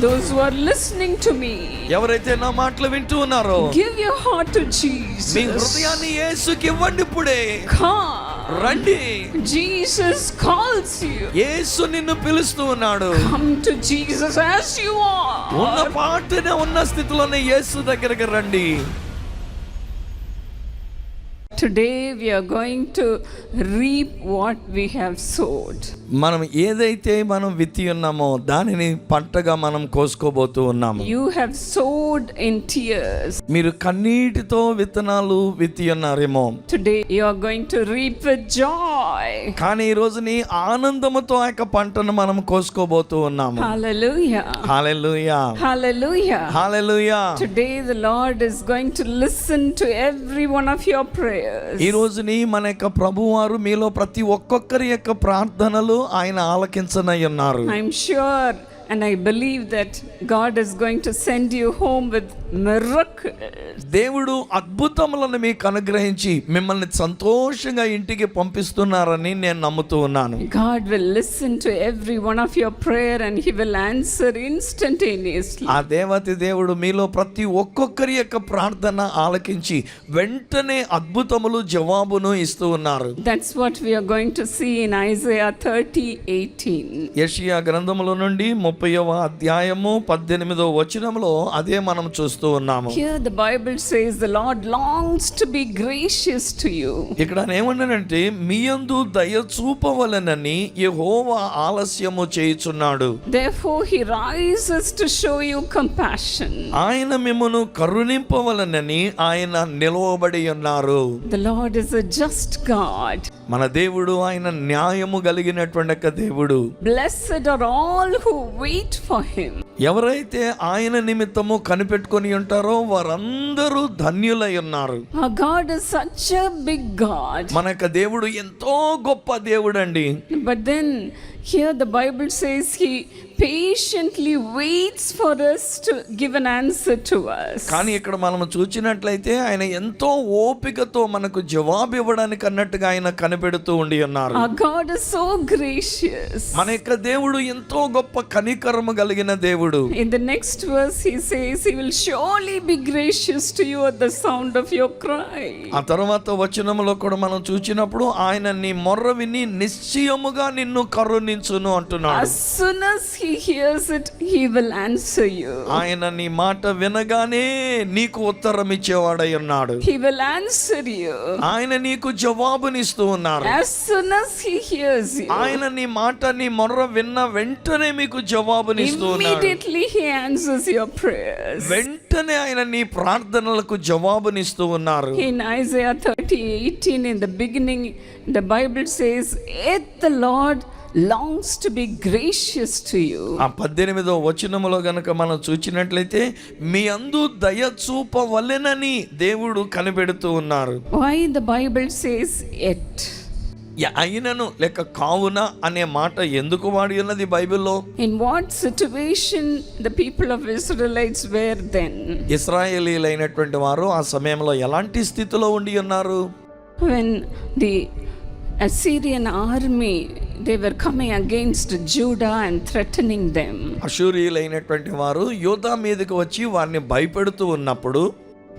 Those who are listening to me, ఎవరైతే నా మాటలు వింటూ ఉన్నారో give your heart to me Jesus. హృదయాన్ని యేసుకి ఇవ్వండి ఇప్పుడే Come. రండి Jesus calls you. యేసు నిన్ను పిలుస్తూ ఉన్నాడు Come to Jesus as you ఉన్న are. పాటనే ఉన్న స్థితిలోనే యేసు దగ్గరికి రండి today we are going to reap what we have sowed. మనం ఏదైతే మనం విత్తి ఉన్నామో దానిని పంటగా మనం కోసుకోబోతూ ఉన్నాము You have sowed in tears. మీరు కన్నీటితో విత్తనాలు విత్తి ఉన్నారేమో Today you are going to reap with joy. కానీ ఈ రోజుని ఆనందముతో ఆ పంటను మనం కోసుకోబోతూ ఉన్నాము Hallelujah. Hallelujah. Today the Lord is going to listen to every one of your prayers. ఈ రోజుని మన యొక్క ప్రభువారు మీలో ప్రతి ఒక్కొక్కరి యొక్క ప్రార్థనలు ఆయన ఆలకించనై ఉన్నారు. I'm sure and I believe that God is going to send you home with miracles. దేవుడు అద్భుతములను మీకు అనుగ్రహించి మిమ్మల్ని సంతోషంగా ఇంటికి పంపిస్తున్నారని నేను నమ్ముతూ ఉన్నాను God will listen to every one of your prayer and he will answer instantaneously. ఆ దేవతి దేవుడు మీలో ప్రతి ఒక్కొక్కరి యొక్క ప్రార్థన ఆలకించి వెంటనే అద్భుతములు జవాబును ఇస్తూ ఉన్నారు That's what we are going to see in Isaiah 30 18. యెషయా గ్రంథముల నుండి ముప్పైవ అధ్యాయము పద్దెనిమిదో వచనములో అదే మనం చూస్తూ ఉన్నాము Here the Bible says the Lord longs to be gracious to you. ఇక్కడ ఏమన్నానంటే మీ యందు దయ చూపవలనని యెహోవా ఆలస్యము చేయుచున్నాడు Therefore, he rises to show you compassion. ఆయన మిమ్మను కరుణింపవలనని ఆయన నిలవబడి ఉన్నారు The Lord is a just God. మన దేవుడు ఆయన న్యాయము కలిగినటువంటి దేవుడు Blessed are all who wait for him. ఎవరైతే ఆయన నిమిత్తము కనిపెట్టుకొని ఉంటారో వారందరూ ధన్యులై ఉన్నారు such a big God. మన యొక్క దేవుడు ఎంతో గొప్ప దేవుడండి But then, here the Bible says he patiently waits for us to give an answer to us. కానీ ఇక్కడ మనం చూచినట్లయితే ఆయన ఎంతో ఓపికతో మనకు జవాబు ఇవ్వడానికి అన్నట్టుగా ఆయన కనిపెడుతూ ఉండి ఉన్నారు God is so gracious. మన యొక్క దేవుడు ఎంతో గొప్ప కనికరము కలిగిన దేవుడు In the next verse, he says, He will surely be gracious to you at the sound of your cry. ఆ తర్వాత వచనములో కూడా మనం చూచినప్పుడు ఆయన నీ మొర్ర విని నిశ్చయముగా నిన్ను కరుణించును అంటున్నాడు As soon as He hears it, He will answer you. ఆయన నీ మాట వినగానే నీకు ఉత్తరం ఇచ్చేవాడై ఉన్నాడు He will answer you. ఆయన నీకు జవాబునిస్తూ ఉన్నారు As soon as He hears you, ఆయన నీ మాట నీ మొర్ర విన్న వెంటనే మీకు జవాబునిస్తూ ఉన్నాడు immediately He answers your prayers. వెంటనే ఆయన నీ ప్రార్థనలకు జవాబునిస్తూ ఉన్నారు In Isaiah 30 18, in the beginning, the Bible says, Yet the Lord longs to be gracious to you. ఆ పద్దెనిమిదో వచనములో గనక మనం చూచినట్లయితే మీ అందు దయ చూపవలెనని దేవుడు కనిపెడుతూ ఉన్నారు Why the Bible says yet? అయినను లేక కావున అనే మాట ఎందుకు వాడి ఉన్నది బైబిల్లో In what situation the people of Israelites were then? ఇస్రాయేలీలైనటువంటి వారు ఆ సమయంలో ఎలాంటి స్థితిలో ఉండి ఉన్నారు When the Assyrian army they were coming against Judah and threatening them. అశూరియులైనటువంటి వారు యోధా మీదకి వచ్చి వారిని భయపెడుతూ ఉన్నప్పుడు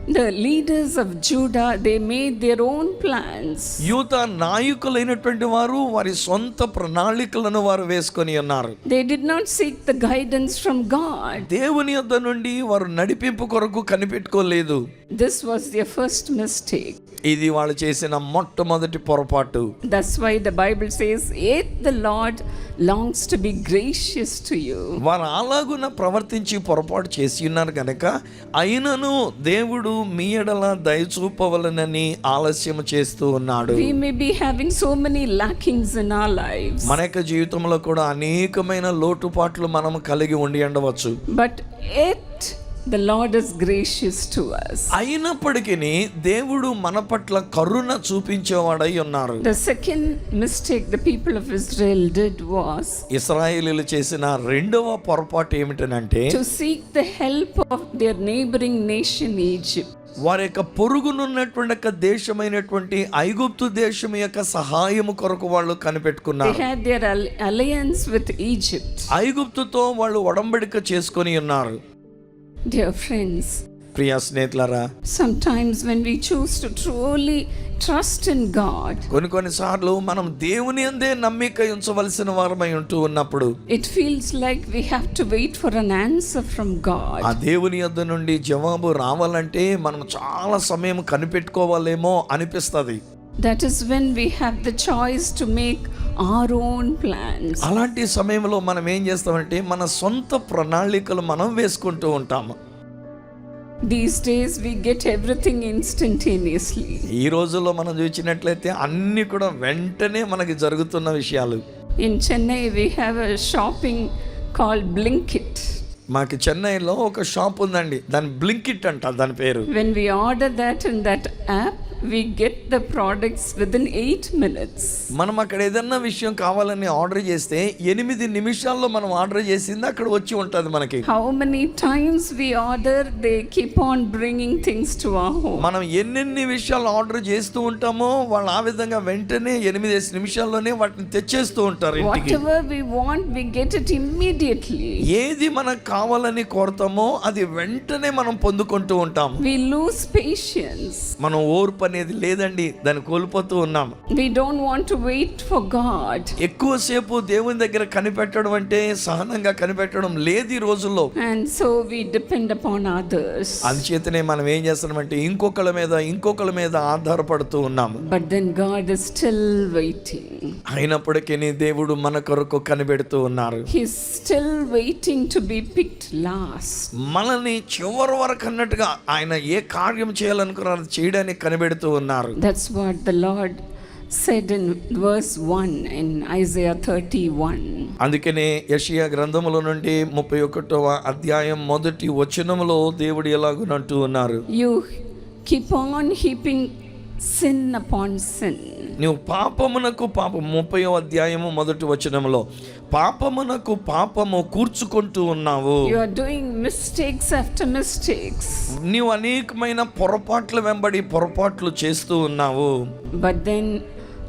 The leaders of Judah they made their own plans. యూత నాయకులైనటువంటి వారు వారి సొంత ప్రణాళికలను వారు వేసుకొని ఉన్నారు They did not seek the guidance from God. దేవుని యొద్ద నుండి వారు నడిపింపు కొరకు కనిపెట్టుకోలేదు This was their first mistake. ఇది వాళ్ళు చేసిన మొట్టమొదటి పొరపాటు That's why the Bible says, Yet the Lord longs to be gracious to you. వారు అలాగున ప్రవర్తించి పొరపాటు చేసి ఉన్నారు కనుక అయినను దేవుడు మీ ఎడల దయచూపవలనని ఆలస్యం చేస్తూ ఉన్నాడు We may be having so many lackings in our lives, మన యొక్క జీవితంలో కూడా అనేకమైన లోటుపాట్లు మనం కలిగి ఉండి ఉండవచ్చు but yet the Lord is gracious to us. అయినప్పటికీ దేవుడు మన పట్ల కరుణ చూపించేవాడై ఉన్నారు. The second mistake the people of Israel did was ఇజ్రాయేలీలు చేసిన రెండవ పొరపాటు ఏమిటంటే to seek the help of their neighbouring nation Egypt వారి యొక్క పొరుగునున్నటువంటి యొక్క దేశమైనటువంటి ఐగుప్తు దేశం యొక్క సహాయం కొరకు వాళ్ళు కనిపెట్టుకున్నారు. ఐగుప్తుతో వాళ్ళు ఒడంబడిక చేసుకుని ఉన్నారు. డియర్ ఫ్రెండ్స్ ప్రియ స్నేహితులారా sometimes when we choose to truly trust in God కొన్ని కొన్ని సార్లు మనం దేవుని అందే నమ్మిక ఉంచవలసిన వారమై ఉంటూ ఉన్నప్పుడు it feels like we have to wait for an answer from God ఆ దేవుని యొద్ద నుండి జవాబు రావాలంటే మనం చాలా సమయం కనిపెట్టుకోవాలేమో అనిపిస్తుంది. That is when we have the choice to make our own plans. అలాంటి సమయంలో మనం ఏం చేస్తామంటే మన సొంత ప్రణాళికలు మనం వేసుకుంటూ ఉంటాము These days we get everything instantaneously. ఈ రోజుల్లో మనం చూసినట్లయితే అన్ని కూడా వెంటనే మనకి జరుగుతున్న విషయాలు In Chennai, we have a shopping called Blinkit. మాకు చెన్నైలో ఒక షాప్ ఉందండి దాని బ్లింకిట్ అంట దాని పేరు When we order that in that app, we get the products within eight minutes. మనం అక్కడ ఏదన్నా విషయం కావాలని ఆర్డర్ చేస్తే ఎనిమిది నిమిషాల్లో మనం ఆర్డర్ చేసింది అక్కడ వచ్చి ఉంటుంది మనకి How many times we order, they keep on bringing things to our home. మనం ఎన్నెన్ని విషయాలు ఆర్డర్ చేస్తూ ఉంటామో వాళ్ళు ఆ విధంగా వెంటనే ఎనిమిది నిమిషాల్లోనే వాటిని తెచ్చేస్తూ ఉంటారు ఇంటికి Whatever we want, we get it immediately. ఏది మనకు కావాలని కోరుతామో అది వెంటనే మనం పొందుకుంటూ ఉంటాం We lose patience. మనం ఓర్పు అనేది లేదండి దాన్ని కోల్పోతూ ఉన్నాం We don't want to wait for God. ఎక్కువసేపు దేవుని దగ్గర కనిపెట్టడం అంటే సహనంగా కనిపెట్టడం లేదు ఈ రోజుల్లో And so we depend upon others. అందుచేతనే మనం ఏం చేస్తున్నామంటే ఇంకొకళ్ళ మీద ఇంకొకళ్ళ మీద ఆధారపడుతూ ఉన్నాము But then God is still waiting. అయినప్పటికీ దేవుడు మన కొరకు కనిపెడుతూ ఉన్నారు He's still waiting to be picked last. మనల్ని చివరి వరకు అన్నట్టుగా ఆయన ఏ కార్యం చేయాలనుకున్నారో అది చేయడానికి కనిపెడుతూ ఉన్నారు That's what the Lord said in verse 1 in Isaiah 31. అందుకనే యషియా గ్రంథముల నుండి ముప్పై ఒకటవ అధ్యాయం మొదటి వచనములో దేవుడు ఎలాగునంటూ ఉన్నారు You keep on heaping sin upon sin. నువ్వు పాపమునకు పాపం ముప్పై అధ్యాయము మొదటి వచనములో పాపమునకు పాపము కూర్చుకుంటూ ఉన్నావు You are doing mistakes after mistakes. నీవు అనేకమైన పొరపాట్ల వెంబడి పొరపాట్లు చేస్తూ ఉన్నావు But then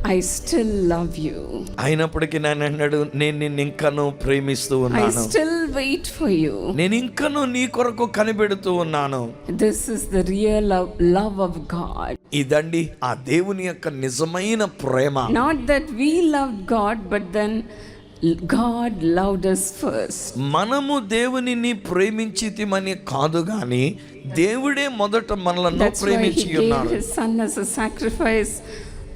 I still love you. అయినప్పటికీ నేను అన్నాడు నేను నిన్ను ఇంకను ప్రేమిస్తూ I ఉన్నాను still wait for you. నేను ఇంకను నీ కొరకు కనిపెడుతూ ఉన్నాను This is the real love, love of God. ఇదండి ఆ దేవుని యొక్క నిజమైన ప్రేమ Not that we loved God, but then God loved us first. మనము దేవునిని ప్రేమించితిమని కాదు గాని దేవుడే మొదట మనలను ప్రేమించి His Son as a sacrifice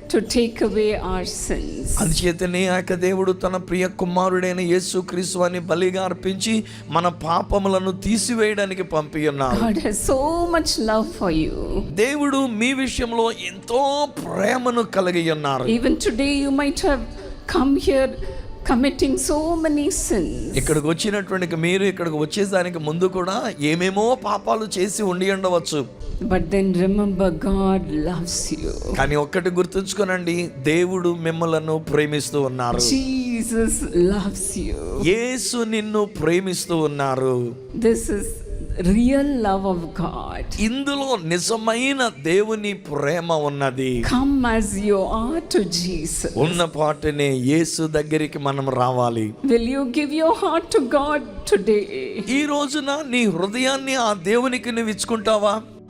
to take away our sins. అందుచేతనే ఆ యొక్క దేవుడు తన ప్రియ కుమారుడైన యేసు అని బలిగా అర్పించి మన పాపములను తీసివేయడానికి పంపి ఉన్నారు God has so much love for you. దేవుడు మీ విషయంలో ఎంతో ప్రేమను కలిగి ఉన్నారు Even today, you might have come here committing so many sins. ఇక్కడికి వచ్చినటువంటి మీరు ఇక్కడికి వచ్చేదానికి ముందు కూడా ఏమేమో పాపాలు చేసి ఉండి ఉండవచ్చు But then remember, God loves you. కానీ ఒక్కటి గుర్తుంచుకోనండి దేవుడు మిమ్మలను ప్రేమిస్తూ ఉన్నారు Jesus loves you. యేసు నిన్ను ప్రేమిస్తూ ఉన్నారు This is real love of God. ఇందులో నిజమైన దేవుని ప్రేమ ఉన్నది Come as you are to Jesus. ఉన్న పాటనే యేసు దగ్గరికి మనం రావాలి Will you give your heart to God today? ఈ రోజున నీ హృదయాన్ని ఆ దేవునికి నువ్వు ఇచ్చుకుంటావా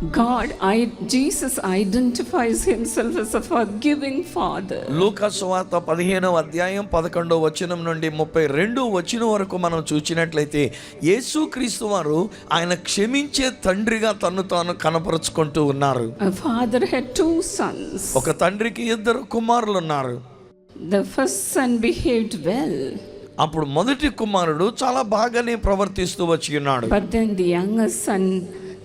God, I, Jesus identifies himself as a forgiving Father. లూకా సువార్త పదిహేనవ అధ్యాయం పదకొండవ వచనం నుండి ముప్పై రెండు వచనం వరకు మనం చూసినట్లయితే యేసుక్రీస్తు వారు ఆయన క్షమించే తండ్రిగా తను తాను కనపరుచుకుంటూ ఉన్నారు A father had two sons. ఒక తండ్రికి ఇద్దరు కుమారులు ఉన్నారు The first son behaved well, అప్పుడు మొదటి కుమారుడు చాలా బాగానే ప్రవర్తిస్తూ వచ్చి ఉన్నాడు but then the younger son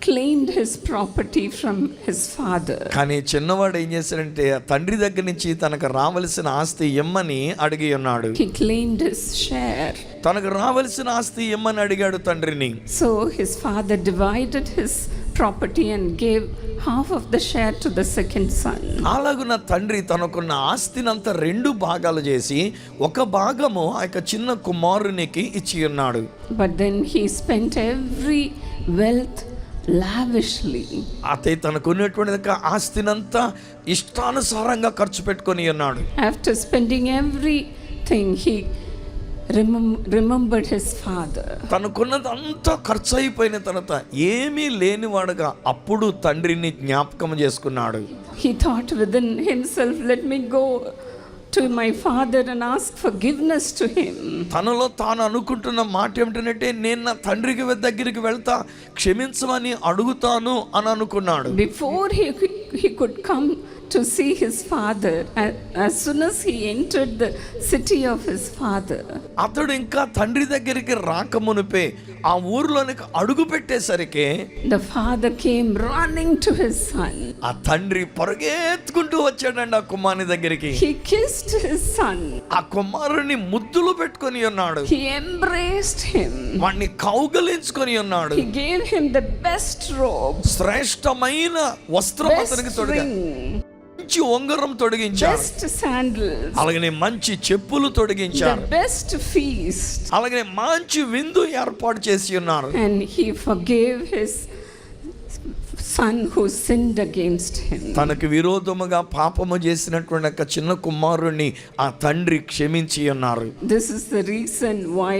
claimed his property from his father. కానీ చిన్నవాడు ఏం చేశాడంటే తండ్రి దగ్గర నుంచి తనకు రావలసిన ఆస్తి ఇమ్మని అడిగి ఉన్నాడు He claimed his share. తనకు రావలసిన ఆస్తి ఇమ్మని అడిగాడు తండ్రిని So his father divided his property and gave half of the share to the second son. అలాగున్న తండ్రి తనకున్న ఆస్తినంతా రెండు భాగాలు చేసి ఒక భాగము ఆ యొక్క చిన్న కుమారునికి ఇచ్చి ఉన్నాడు But then he spent every wealth lavishly అతే తన కొన్నటువంటి ఆస్తినంతా ఇష్టానుసారంగా ఖర్చు పెట్టుకొని ఉన్నాడు. After spending everything he remembered his father తనకున్నదంతా ఖర్చు తర్వాత ఏమీ లేనివాడుగా అప్పుడు తండ్రిని జ్ఞాపకం చేసుకున్నాడు. He thought within himself let me go to my father and ask forgiveness to him. తనలో తాను అనుకుంటున్న మాట ఏమిటంటే నేను నా తండ్రికి దగ్గరికి వెళ్తా క్షమించమని అడుగుతాను అని అనుకున్నాడు Before he, he could come to see his father, as soon as he entered the city of his father, అతడు ఇంకా తండ్రి దగ్గరికి రాకమునిపే ఆ ఊర్లోనికి అడుగు పెట్టేసరికి the father came running to his son. ఆ తండ్రి పరుగెత్తుకుంటూ వచ్చాడండి ఆ కుమారుని దగ్గరికి He kissed his son. ఆ కుమారుని ముద్దులు పెట్టుకొని ఉన్నాడు He embraced him. వాణ్ణి కౌగలించుకొని ఉన్నాడు He gave him the best robe, శ్రేష్టమైన వస్త్రం అతనికి తొడిగా. Ring, మంచి ఉంగరం sandals, అలాగనే మంచి చెప్పులు తొడిగించారు. Best feast. అలాగనే మంచి విందు ఏర్పాటు చేసి ఉన్నారు. And he forgave his son who sinned against him. తనకు విరోధముగా పాపము చేసినటువంటి ఒక చిన్న కుమారుణ్ణి ఆ తండ్రి క్షమించి ఉన్నారు This is the reason why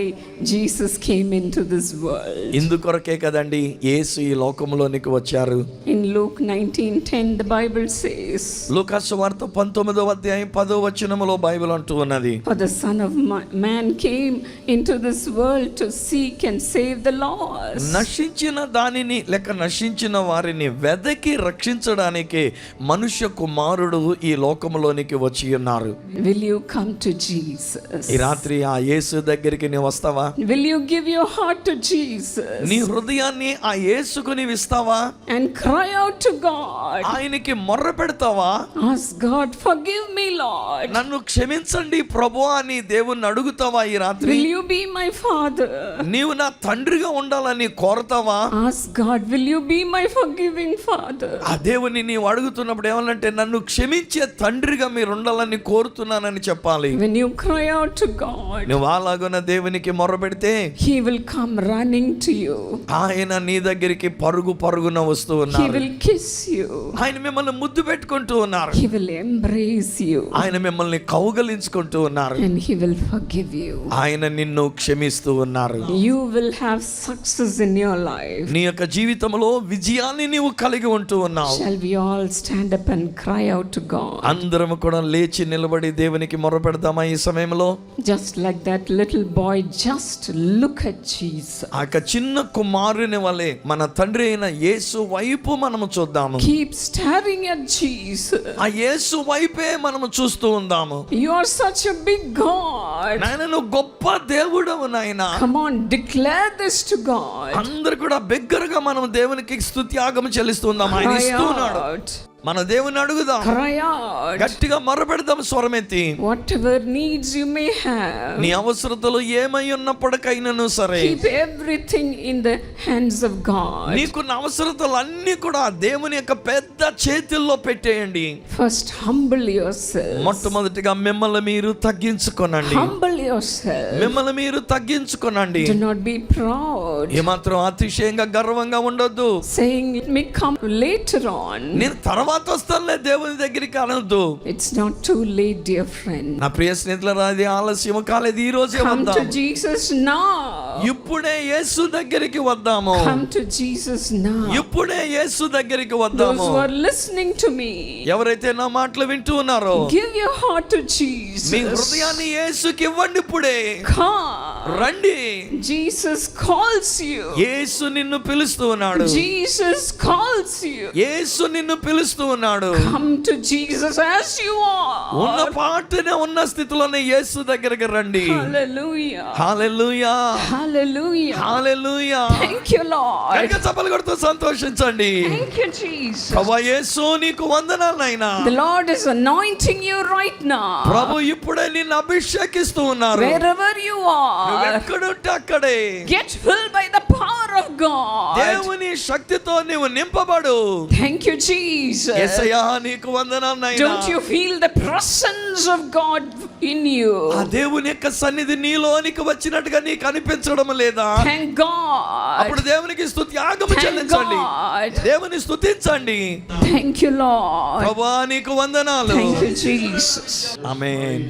Jesus came into this world. ఇందుకొరకే కదండి యేసు ఈ లోకంలోనికి వచ్చారు In Luke 19:10 the Bible says, లూకాసు వార్త పంతొమ్మిదో అధ్యాయం పదో వచనములో బైబిల్ అంటూ ఉన్నది "For the Son of Ma- Man came into this world to seek and save the lost." నశించిన దానిని లేక నశించిన వారిని వెదకి రక్షించడానికి మనుష్య కుమారుడు ఈ లోకంలోనికి వచ్చి ఉన్నారు Will you come to Jesus? ఈ రాత్రి ఆ యేసు దగ్గరికి నీవు వస్తావా Will you give your heart to Jesus నీ హృదయాన్ని ఆ యేసుకు నీవు ఇస్తావా and cry out to God? ఆయనకి మొర్ర పెడతావా Ask God, forgive me, Lord. నన్ను క్షమించండి ప్రభు అని దేవుణ్ణి అడుగుతావా ఈ రాత్రి Will you be my father? నీవు నా తండ్రిగా ఉండాలని కోరతావా Ask God, will you be my forgiving father? ఆ దేవుని నీవు అడుగుతున్నప్పుడు ఏమనంటే నన్ను క్షమించే తండ్రిగా మీరు ఉండాలని కోరుతున్నానని చెప్పాలి When you cry out to God, నువ్వు అలాగున్న దేవునికి మొర్ర పెడితే He will come running to you. ఆయన నీ దగ్గరికి పరుగు పరుగున వస్తూ He ఉన్నారు will kiss you. ఆయన మిమ్మల్ని ముద్దు పెట్టుకుంటూ ఉన్నారు He will embrace you. ఆయన మిమ్మల్ని కౌగలించుకుంటూ ఉన్నారు And He will forgive you. ఆయన నిన్ను క్షమిస్తూ ఉన్నారు You will have success in your life. నీ యొక్క జీవితంలో విజయాన్ని నీవు కలిగి ఉంటూ ఉన్నావు Shall we all stand up and cry out to God? అందరం కూడా లేచి నిలబడి దేవునికి మొర పెడదామా ఈ సమయంలో Just like that little boy, just look at Jesus. ఆ చిన్న కుమారుని వలె మన తండ్రి అయిన యేసు వైపు మనము చూద్దాము Keep staring at Jesus. ఆ యేసు వైపే మనము చూస్తూ ఉందాము You are such a big God. నాయన నువ్వు గొప్ప దేవుడవు నాయన Come on, declare this to God. అందరు కూడా బిగ్గరగా మనం దేవునికి స్తుత్యాగం చెల్లిస్తుందాం ఆయన ఇస్తున్నాడు. మన దేవుని అడుగుదాం. గట్టిగా మొరపెడదాం స్వరమెత్తి Whatever needs you may have, నీ అవసరతలు ఏమై ఉన్నప్పటికైనాను సరే keep everything in the hands of God. నీకున్న అవసరతలు అన్ని కూడా దేవుని యొక్క పెద్ద చేతుల్లో పెట్టేయండి First, humble yourself. మొట్టమొదటిగా మిమ్మల్ని మీరు తగ్గించుకోనండి Humble yourself. మిమ్మల్ని మీరు తగ్గించుకోనండి Do not be proud. ఏమాత్రం అతిశయంగా గర్వంగా ఉండొద్దు Saying, let me come later on. నేను తర్వాత వస్తానులే దేవుని దగ్గరికి అనొద్దు It's not too late, dear friend. నా ప్రియ స్నేహితుల అది ఆలస్యం కాలేదు ఈ రోజే Come to వద్దాం Jesus now. ఇప్పుడే యేసు దగ్గరికి వద్దాము Come to Jesus now. ఇప్పుడే యేసు దగ్గరికి Those వద్దాము who are listening to me, ఎవరైతే నా మాటలు వింటూ ఉన్నారో give your heart to me Jesus. హృదయాన్ని యేసుకి ఇవ్వండి ఇప్పుడే Come. రండి Jesus calls you. యేసు నిన్ను పిలుస్తూ ఉన్నాడు Jesus calls you. యేసు నిన్ను పిలుస్తూ ఉన్నాడు Come to Jesus as you ఉన్న are. పాటనే ఉన్న స్థితిలోనే యేసు దగ్గరికి రండి Hallelujah. Hallelujah Hallelujah. Hallelujah Thank you, Lord. గట్టిగా చప్పలు కొడుతూ సంతోషించండి Thank you, Jesus. ప్రభు యేసు నీకు వందనాలైనా The Lord is anointing you right now. ప్రభు ఇప్పుడే నిన్ను అభిషేకిస్తూ ఉన్నారు Wherever you నువ్వు are, ఎక్కడుంటే అక్కడే get filled by the power of God. దేవుని శక్తితో నీవు నింపబడు Thank you, Jesus. యేసయ్యా నీకు వందనాలైనా Don't you feel the presence of God in you? ఆ దేవుని యొక్క సన్నిధి నీలోనికి వచ్చినట్టుగా నీకు అనిపించడం లేదా Thank God. అప్పుడు దేవునికి స్తుతి యాగము చెల్లించండి. దేవుని స్తుతించండి Thank you, Lord. ప్రభా నీకు వందనాలు Thank you, Jesus. ఆమేన్